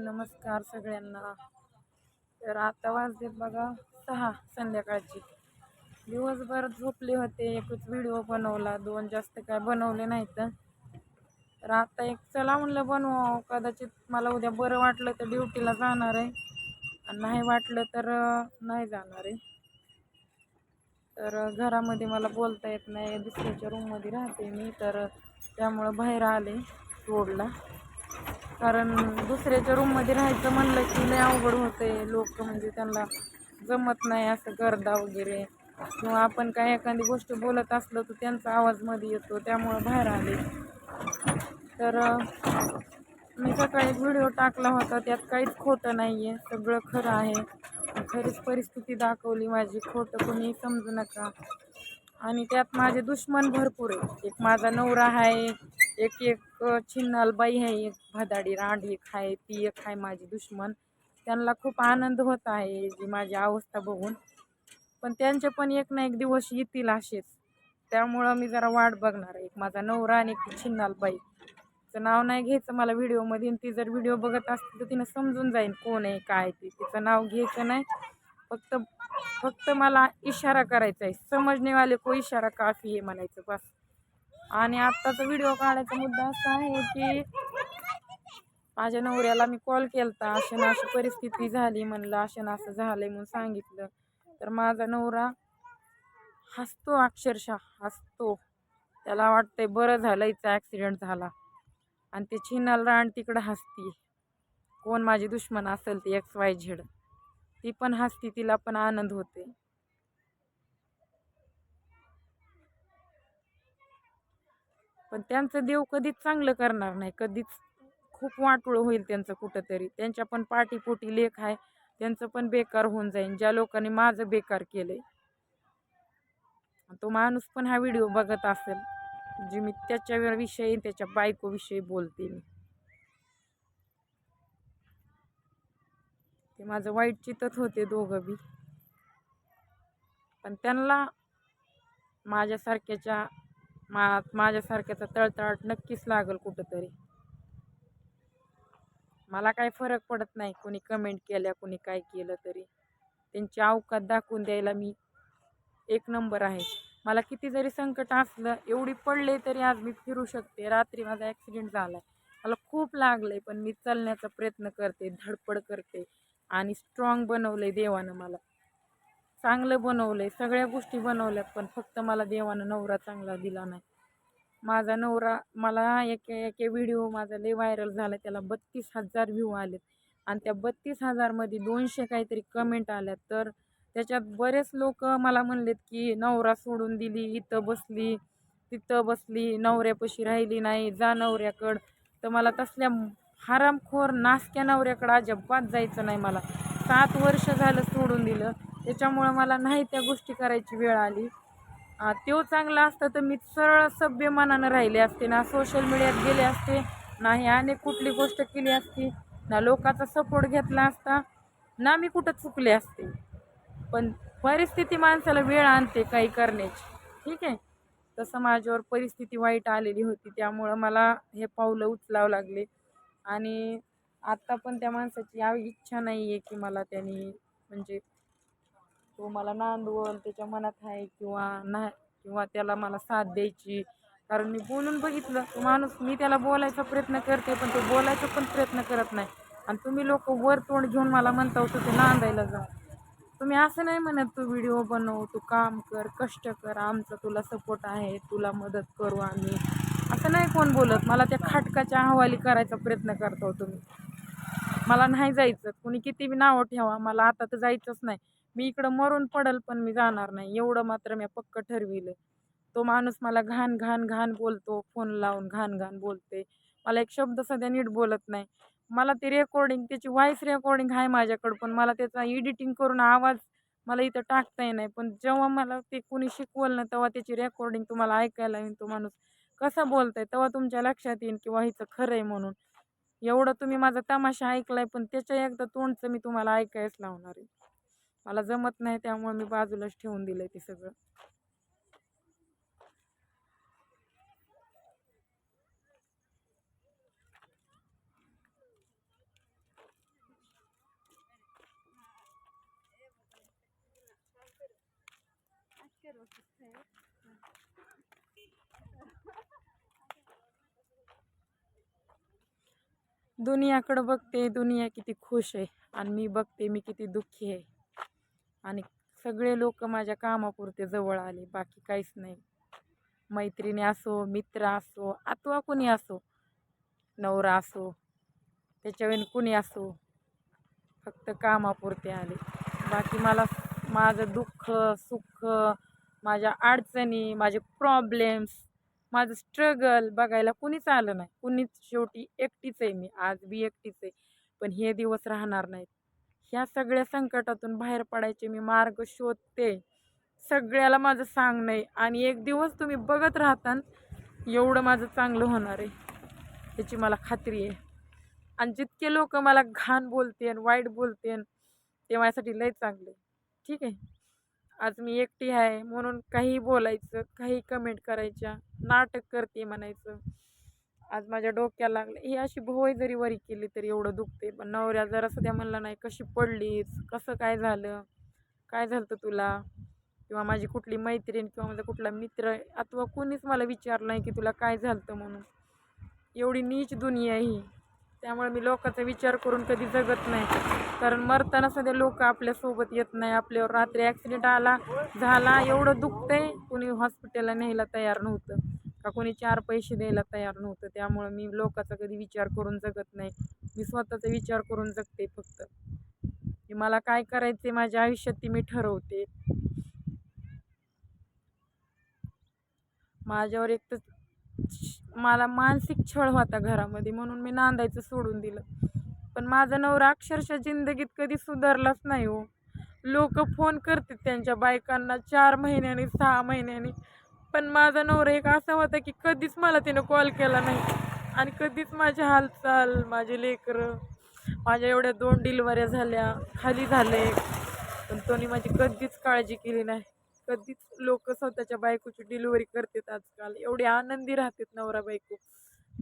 नमस्कार सगळ्यांना. तर आता वाजले बघा सहा संध्याकाळची. दिवसभर झोपले होते एकच व्हिडिओ बनवला दोन जास्त काय बनवले नाहीत. तर आता एक चला म्हणलं बनवावं कदाचित मला उद्या बरं वाटलं तर ड्युटीला जाणार आहे. आणि नाही वाटलं तर नाही जाणार आहे. तर घरामध्ये मला बोलता येत नाही दुसऱ्याच्या रूममध्ये राहते मी तर त्यामुळं बाहेर आले रोडला. कारण दुसऱ्याच्या रूममध्ये राहायचं म्हणलं की लय अवघड होते लोक म्हणजे त्यांना जमत नाही असं गर्दा वगैरे. किंवा आपण काय एखादी गोष्ट बोलत असलो तर त्यांचा आवाजमध्ये येतो त्यामुळं बाहेर आले. तर मी सकाळी व्हिडिओ टाकला होता. त्यात काहीच खोटं नाही आहे सगळं खरं आहे. खरीच परिस्थिती दाखवली माझी. खोटं कोणी समजू नका. आणि त्यात माझे दुश्मन भरपूर आहे एक माझा नवरा आहे. एक एक छिन्नलबाई आहे एक भदाडी रांड एक आहे ती एक आहे माझी दुश्मन. त्यांना खूप आनंद होत आहे जी माझी अवस्था बघून. पण त्यांचे पण एक ना एक दिवस येतील असेच. त्यामुळं मी जरा वाट बघणार आहे. एक माझा नवरा आणि एक ती छिन्नाल बाई तिचं नाव नाही घ्यायचं मला व्हिडिओमध्ये ती जर व्हिडिओ बघत असते तर तिनं समजून जाईल कोण आहे काय ती. तिचं नाव घ्यायचं नाही. फक्त फक्त मला इशारा करायचा आहे. समजणेवाले को इशारा काफी आहे म्हणायचं बस. आणि आत्ताचा व्हिडिओ काढायचा मुद्दा असा आहे की माझ्या नवऱ्याला मी कॉल केलता. अशी ना अशी परिस्थिती झाली म्हणलं अशा ना असं झालंय म्हणून सांगितलं. तर माझा नवरा हसतो अक्षरशः हसतो. त्याला वाटतंय बरं झालं हिचा ॲक्सिडेंट झाला. आणि ते छिनाल राण तिकडं हसती. कोण माझी दुश्मन असेल ती एक्स वाय झेड ती पण हसती तिला पण आनंद होते पण त्यांचं देव कधीच चांगलं करणार नाही. कधीच खूप वाटोळं होईल त्यांचं कुठंतरी. त्यांच्या पण पाठीपोटी लेख आहे. त्यांचं पण बेकार होऊन जाईल ज्या लोकांनी माझं बेकार केलंय. तो माणूस पण हा व्हिडिओ बघत असेल. जे मी त्याच्याविषयी त्याच्या बायकोविषयी बोलते मी. ते माझं वाईट चितत होते दोघं बी. पण त्यांना माझ्यासारख्याच्या मा माझ्यासारख्याचा तळतळाट नक्कीच लागल कुठंतरी. मला काय फरक पडत नाही कोणी कमेंट केल्या कोणी काय केलं तरी. त्यांची अवकात दाखवून द्यायला मी एक नंबर आहे. मला किती जरी संकट असलं एवढी पडले तरी आज मी फिरू शकते. रात्री माझा ॲक्सिडेंट झाला मला खूप लागलं आहे पण मी चालण्याचा प्रयत्न करते धडपड करते आणि स्ट्रॉंग बनवलं आहे देवानं मला. चांगलं बनवलं आहे सगळ्या गोष्टी बनवल्यात पण फक्त मला देवानं नवरा चांगला दिला नाही. माझा नवरा मला एक एक व्हिडिओ माझा लय व्हायरल झाला त्याला बत्तीस हजार व्ह्यू आलेत. आणि त्या बत्तीस हजारमध्ये दोनशे काहीतरी कमेंट आल्या तर त्याच्यात बरेच लोक मला म्हणलेत की नवरा सोडून दिली इथं बसली तिथं बसली नवऱ्यापाशी राहिली नाही जा नवऱ्याकडं. तर मला तसल्या हरामखोर नासक्या नवऱ्याकडं अजिबात जायचं नाही मला. सात वर्ष झालं सोडून दिलं. त्याच्यामुळं मला नाही त्या गोष्टी करायची वेळ आली. तो चांगला असता तर मी सरळ सभ्य मनानं राहिले असते ना सोशल मीडियात गेले असते ना हे अनेक कुठली गोष्ट केली असती ना लोकांचा सपोर्ट घेतला असता ना मी कुठं चुकले असते. पण परिस्थिती माणसाला वेळ आणते काही करण्याची. ठीक आहे? तसं माझ्यावर परिस्थिती वाईट आलेली होती त्यामुळं मला हे पावलं उचलावं लागले. आणि आत्ता पण त्या माणसाची या इच्छा नाही आहे की मला त्यांनी म्हणजे तो मला नांदवल त्याच्या मनात आहे किंवा नाही किंवा त्याला मला साथ द्यायची. कारण मी बोलून बघितलं तो माणूस मी त्याला बोलायचा प्रयत्न करते पण तो बोलायचा पण प्रयत्न करत नाही. आणि तुम्ही लोक वर तोंड घेऊन मला म्हणता होतं ते नांदायला जा. तुम्ही असं नाही म्हणत तू व्हिडिओ बनव तू काम कर कष्ट कर आमचा तुला सपोर्ट आहे तुला मदत करू आम्ही. असं नाही कोण बोलत मला त्या खाटकाच्या हवाली करायचा प्रयत्न करतो हो तुम्ही. मला नाही जायचं कोणी किती बी नावं ठेवा मला आता तर जायचंच नाही. मी इकडं मरून पडल पण मी जाणार नाही. एवढं मात्र मी पक्क ठरविलं. तो माणूस मला घाण घाण घाण बोलतो. फोन लावून घाण घाण बोलते. मला एक शब्द सध्या नीट बोलत नाही. मला ते रेकॉर्डिंग त्याची व्हॉइस रेकॉर्डिंग आहे माझ्याकडं पण मला त्याचा एडिटिंग करून आवाज मला इथं टाकता येई नाही. पण जेव्हा मला ते कोणी शिकवलं ना तेव्हा त्याची रेकॉर्डिंग तुम्हाला ऐकायला येईल. तो माणूस कसा बोलताय तेव्हा तुमच्या लक्षात येईल किंवा हिचं खरं आहे म्हणून. एवढं तुम्ही माझा तमाशा ऐकलाय पण त्याच्या एकदा तोंडचं मी तुम्हाला ऐकायच लावणार आहे. मला जमत नाही त्यामुळे मी बाजूलाच ठेवून दिलं ते सगळं. दुनियाकडं बघते दुनिया किती खुश आहे आणि मी बघते मी किती दुःखी आहे. आणि सगळे लोक माझ्या कामापुरते जवळ आले बाकी काहीच नाही. मैत्रिणी असो मित्र असो अथवा कुणी असो नवरा असो त्याच्यावेळी कुणी असो फक्त कामापुरते आले. बाकी मला माझं दुःख सुख माझ्या अडचणी माझे प्रॉब्लेम्स माझं स्ट्रगल बघायला कुणीच आलं नाही. कुणीच शेवटी एकटीच आहे मी. आज बी एकटीच आहे. पण हे दिवस राहणार नाहीत. ह्या सगळ्या संकटातून बाहेर पडायचे मी मार्ग शोधते. सगळ्याला माझं सांग आहे आणि एक दिवस तुम्ही बघत राहता एवढं माझं चांगलं होणार आहे याची मला खात्री आहे. आणि जितके लोक मला घाण बोलते वाईट बोलते ते माझ्यासाठी लय चांगले. ठीक आहे? आज मी एकटी आहे म्हणून काही बोलायचं काही कमेंट करायच्या नाटक करते म्हणायचं. आज माझ्या डोक्याला लागलं. ही अशी भोय जरी वरी केली तरी एवढं दुखते पण नवऱ्या जरा सध्या म्हणलं नाही कशी पडलीस? कसं काय झालं? काय झालं तुला? किंवा माझी कुठली मैत्रीण किंवा माझा कुठला मित्र अथवा कोणीच मला विचारलं नाही की तुला काय झालं म्हणून. एवढी नीच दुनिया आहे ही. त्यामुळे मी लोकांचा विचार करून कधी जगत नाही. कारण मरताना सध्या लोक आपल्यासोबत येत नाही. आपल्यावर रात्री ॲक्सिडेंट आला झाला एवढं दुखतंय. कुणी हॉस्पिटलला न्यायला तयार नव्हतं. का कोणी चार पैसे द्यायला तयार नव्हतं? त्यामुळं मी लोकांचा कधी विचार करून जगत नाही. मी स्वतःचा विचार करून जगते फक्त. की मला काय करायचे माझ्या आयुष्यात ती मी ठरवते. माझ्यावर एक तर मला मानसिक छळ होता घरामध्ये म्हणून मी नांदायचं सोडून दिलं. पण माझा नवरा अक्षरशः जिंदगीत कधी सुधारलाच नाही हो. लोक फोन करतात त्यांच्या बायकांना चार महिन्यानी सहा महिन्यांनी. पण माझा नवरा एक असा होता की कधीच मला तिनं कॉल केला नाही. आणि कधीच माझी हालचाल माझे लेकरं माझ्या एवढ्या दोन डिलिव्हऱ्या झाल्या खाली झाले. पण तोनी माझी कधीच काळजी केली नाही. कधीच लोक स्वतःच्या बायकोची डिलिव्हरी करतात आजकाल. एवढे आनंदी राहतात नवरा बायको.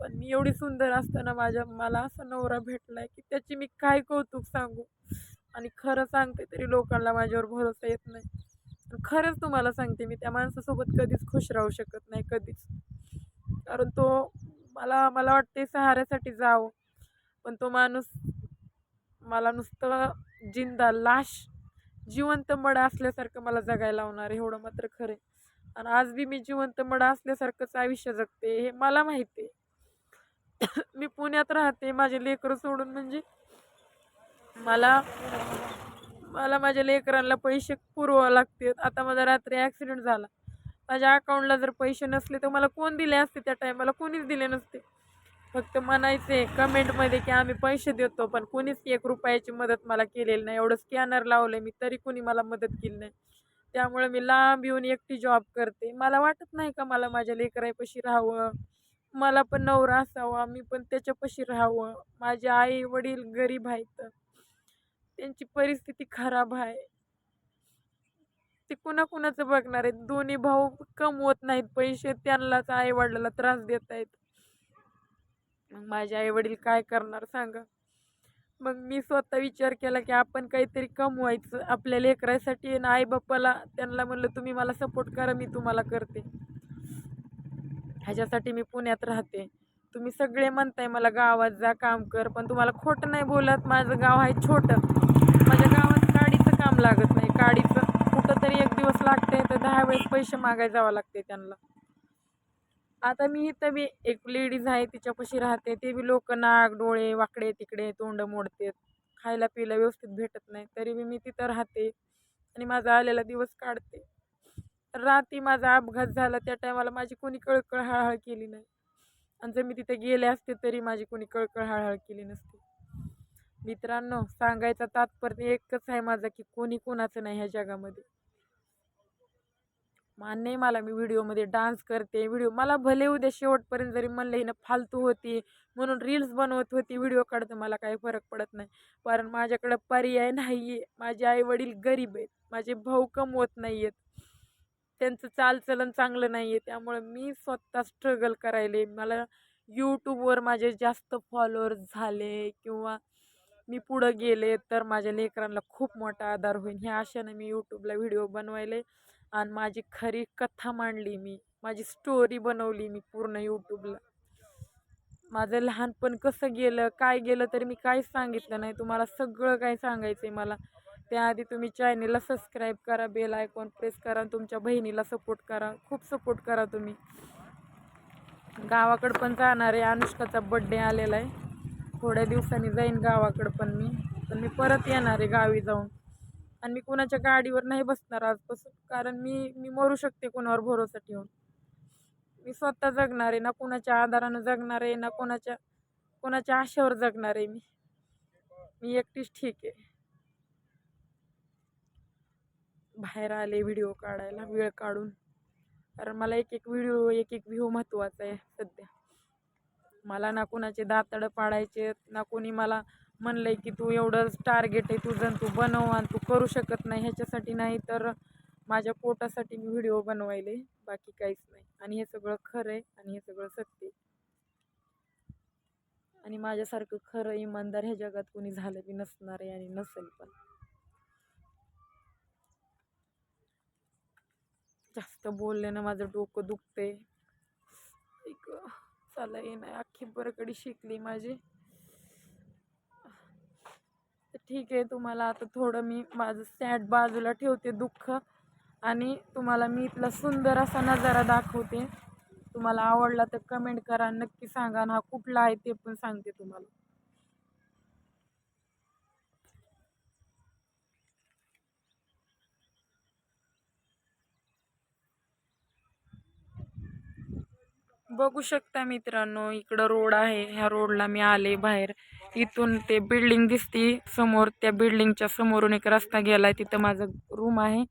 पण मी एवढी सुंदर असताना माझ्या मला असा नवरा भेटलाय की त्याची मी काय कौतुक सांगू? आणि खरं सांगते तरी लोकांना माझ्यावर भरोसा येत नाही. खरंच तुम्हाला सांगते मी त्या माणसासोबत कधीच खुश राहू शकत नाही कधीच. कारण तो मला मला वाटते सहाऱ्यासाठी जावं. पण तो माणूस मला नुसतं जिंदा लाश जिवंत मड असल्यासारखं मला जगायला लावणार एवढं मात्र खरं आणि आज बी मी जिवंत मड असल्यासारखंच आयुष्य जगते हे मला माहिती आहे मी पुण्यात राहते माझे लेकरं सोडून म्हणजे मला मला माझ्या लेकरांना पैसे पुरवावं लागते आता माझा रात्री ॲक्सिडेंट झाला. माझ्या अकाउंटला जर पैसे नसले तर मला कोण दिले असते त्या टायमाला कोणीच दिले नसते. फक्त म्हणायचे कमेंटमध्ये की आम्ही पैसे देतो पण कोणीच एक रुपयाची मदत मला केलेली नाही. एवढं स्कॅनर लावलं मी तरी कोणी मला मदत केली नाही. त्यामुळे मी लांब येऊन एकटी जॉब करते. मला वाटत नाही का मला माझ्या लेकरापाशी राहावं? मला पण नवरा असावा मी पण त्याच्यापाशी राहावं. माझे आई वडील गरीब आहेत. त्यांची परिस्थिती खराब आहे. ते कुणाकुणाचं बघणार आहेत? दोन्ही भाऊ कमवत नाहीत पैसे त्यांनाच आई वडिलाला त्रास देत आहेत. मग माझे आई वडील काय करणार सांगा? मग मी स्वतः विचार केला की आपण काहीतरी कमवायचं आपल्या लेकरासाठी आणि आई बाप्पाला त्यांना म्हणलं तुम्ही मला सपोर्ट करा मी तुम्हाला करते. ह्याच्यासाठी मी पुण्यात राहते. तुम्ही सगळे म्हणताय मला गावात जा काम कर पण तुम्हाला खोटं नाही बोलत. माझं गाव आहे छोटं माझ्या गावात काडीचं काम लागत नाही. काडीचं कुठं तरी एक दिवस लागते तर दहा वेळेस पैसे मागाय जावं लागते त्यांना. आता मी इथं बी एक लेडीज आहे तिच्यापाशी राहते. ते बी लोक नाक डोळे वाकडे तिकडे तोंड मोडते खायला पियला व्यवस्थित भेटत नाही. तरी बी मी तिथं राहते आणि माझा आलेला दिवस काढते. रात्री माझा अपघात झाला त्या टायमाला माझी कोणी कळकळ हळहळ केली नाही. आणि जर मी तिथे गेले असते तरी माझी कोणी कळकळ हळहळ केली नसती. मित्रांनो सांगायचा तात्पर्य एकच आहे माझा की कोणी कोणाचं नाही ह्या जगामध्ये. मान्य आहे मला मी व्हिडिओमध्ये डान्स करते व्हिडिओ मला भले उद्या शेवटपर्यंत जरी म्हणलं हिनं फालतू होती म्हणून रील्स बनवत होती व्हिडिओ काढतो मला काही फरक पडत नाही. कारण माझ्याकडं पर्याय नाही आहे माझे आई वडील गरीब आहेत माझे भाऊ कमवत नाही आहेत त्यांचं चालचलन चांगलं नाही आहे त्यामुळे मी स्वतः स्ट्रगल करायले. मला यूट्यूबवर माझे जास्त फॉलोअर्स झाले किंवा मी पुढं गेले तर माझ्या लेकरांना खूप मोठा आधार होईल ह्या आशेनं मी यूट्यूबला व्हिडिओ बनवायले आणि माझी खरी कथा मांडली मी. माझी स्टोरी बनवली मी पूर्ण यूट्यूबला माझं लहानपण कसं गेलं काय गेलं तरी मी काहीच सांगितलं नाही. तुम्हाला सगळं काय सांगायचं आहे मला. त्याआधी तुम्ही चॅनेलला सबस्क्राईब करा बेल आयकॉन प्रेस करा तुमच्या बहिणीला सपोर्ट करा. खूप सपोर्ट करा तुम्ही. गावाकडं पण जाणार आहे अनुष्काचा बड्डे आलेला आहे. थोड्या दिवसांनी जाईन गावाकडं पण मी. पण मी परत येणार आहे गावी जाऊन. आणि मी कुणाच्या गाडीवर नाही बसणार आजपासून. कारण मी मी मरू शकते कोणावर भरोसा ठेवून. मी स्वतः जगणार आहे. ना कुणाच्या आधारानं जगणार आहे ना कोणाच्या कोणाच्या आशेवर जगणार आहे मी. मी एकटीच ठीक आहे. बाहेर आले व्हिडिओ काढायला वेळ काढून. कारण मला एक एक व्हिडिओ एक एक व्ह्यू महत्त्वाचा आहे सध्या. मला ना कुणाचे दातडं पाडायचे ना कोणी मला म्हणलंय की तू एवढं टार्गेट आहे तुझं तू बनव आणि तू करू शकत नाही ह्याच्यासाठी नाही तर माझ्या पोटासाठी मी व्हिडिओ बनवायले. बाकी काहीच नाही. आणि हे सगळं खरं आहे आणि हे सगळं सत्य आहे. आणि माझ्यासारखं खरं इमानदार ह्या जगात कोणी झालं बी नसणार आहे आणि नसेल पण. जास्त बोलल्यानं माझं डोकं दुखते एक चला ये नाही अख्खी बरकडी शिकली माझी. ठीक आहे तुम्हाला आता थोडं मी माझं सॅड बाजूला ठेवते दुःख आणि तुम्हाला मी इथला सुंदर असा नजारा दाखवते. तुम्हाला आवडला तर कमेंट करा नक्की सांगा आणि हा कुठला आहे ते पण सांगते तुम्हाला. बघू शकता मित्रांनो इकडं रोड आहे. ह्या रोडला मी आले बाहेर. इथून ते बिल्डिंग दिसती. समोर त्या बिल्डिंगच्या समोरून एक रस्ता गेलाय. तिथं माझं रूम आहे.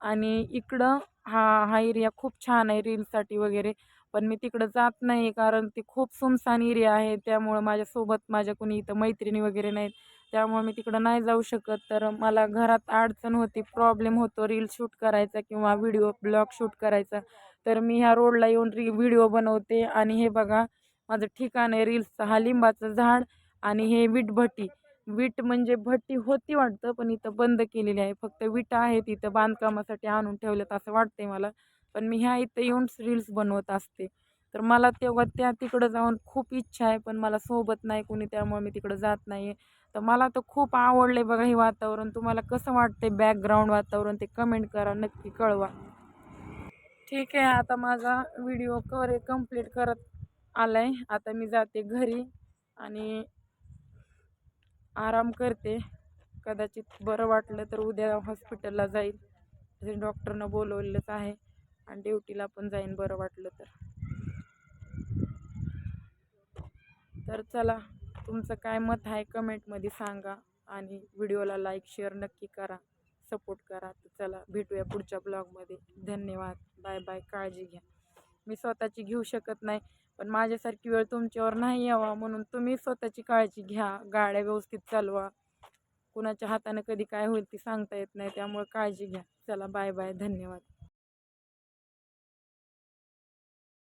आणि इकडं हा हा एरिया खूप छान आहे रीलसाठी वगैरे. पण मी तिकडं जात नाही कारण ती खूप सुमसान एरिया आहे. त्यामुळं माझ्यासोबत माझ्या कुणी इथं मैत्रिणी वगैरे नाहीत. त्यामुळे मी तिकडं नाही जाऊ शकत. तर मला घरात अडचण होती प्रॉब्लेम होतो रील शूट करायचा किंवा व्हिडिओ ब्लॉग शूट करायचा. तर मी ह्या रोडला येऊन री व्हिडिओ बनवते आणि हे बघा माझं ठिकाण आहे रील्सचं हा लिंबाचं झाड आणि हे विटभट्टी वीट म्हणजे भट्टी होती वाटतं पण इथं बंद केलेली आहे. फक्त विटा आहेत इथं बांधकामासाठी आणून ठेवलेत असं वाटतंय मला. पण मी ह्या इथं येऊन रील्स बनवत असते. तर मला तेव्हा त्या तिकडं जाऊन खूप इच्छा आहे पण मला सोबत नाही कोणी त्यामुळे मी तिकडं जात नाही तर मला तर खूप आवडले बघा हे वातावरण. तुम्हाला कसं वाटते बॅकग्राऊंड वातावरण ते कमेंट करा नक्की कळवा. ठीक आहे आता माझा व्हिडिओ कर कंप्लीट करत आला आहे आता मी जाते घरी आणि आराम करते. कदाचित बरं वाटलं तर उद्या हॉस्पिटलला जाईल. डॉक्टरनं बोलवलेलंच आहे आणि ड्युटीला पण जाईन बरं वाटलं तर. तर चला तुमचं काय मत आहे कमेंटमध्ये सांगा आणि व्हिडिओला लाईक शेअर नक्की करा सपोर्ट करा. तर चला भेटूया पुढच्या ब्लॉगमध्ये. धन्यवाद. Bye bye. काळजी घ्या. मी स्वतःची घेऊ शकत नाही पण माझ्यासारखी वेळ तुमच्यावर नाही यावा म्हणून तुम्ही स्वतःची काळजी घ्या. गाड्या व्यवस्थित चालवा. कुणाच्या हाताने कधी काय होईल ती सांगता येत नाही त्यामुळे काळजी घ्या. चला बाय बाय. धन्यवाद.